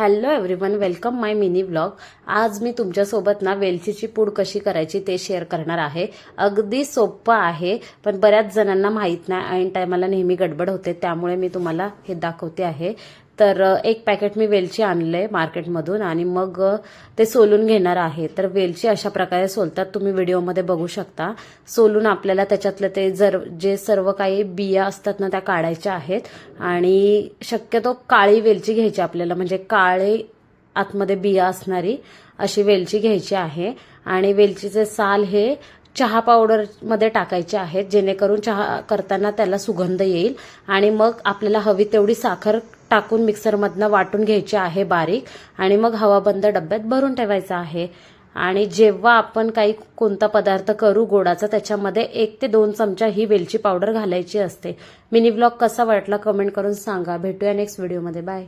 Hello everyone welcome my mini blog आज मी तुमच्यासोबत ना वेलचीची पूड कशी करायची ते शेअर करणार आहे. अगदी सोपं आहे पण बऱ्याच जणांना माहीत नाही ऐन टायमाला नेहमी गडबड होते त्यामुळे मी तुम्हाला हे दाखवते आहे. तर एक पॅकेट मी वेलची आणले मार्केटमधून आणि मग ते सोलून घेणार आहे. तर वेलची अशा प्रकारे सोलतात. तुम्ही व्हिडिओमध्ये बघू शकता. सोलून आपल्याला त्याच्यातलं ते जर जे सर्व काही बिया असतात ना त्या काढायच्या आहेत. आणि शक्यतो काळी वेलची घ्यायची आपल्याला. म्हणजे काळे आतमध्ये बिया असणारी अशी वेलची घ्यायची आहे. आणि वेलचीचे साल हे चहा पावडरमध्ये टाकायचे आहेत. जेणेकरून चहा करताना त्याला सुगंध येईल. आणि मग आपल्याला हवी तेवढी साखर टाकून मिक्सरमधनं वाटून घ्यायची आहे बारीक आणि मग हवाबंद डब्यात भरून ठेवायचं आहे. आणि जेव्हा आपण काही कोणता पदार्थ करू गोडाचा त्याच्यामध्ये एक ते दोन चमचा ही वेलची पावडर घालायची असते. मिनी ब्लॉग कसा वाटला कमेंट करून सांगा. भेटूया नेक्स्ट व्हिडिओमध्ये बाय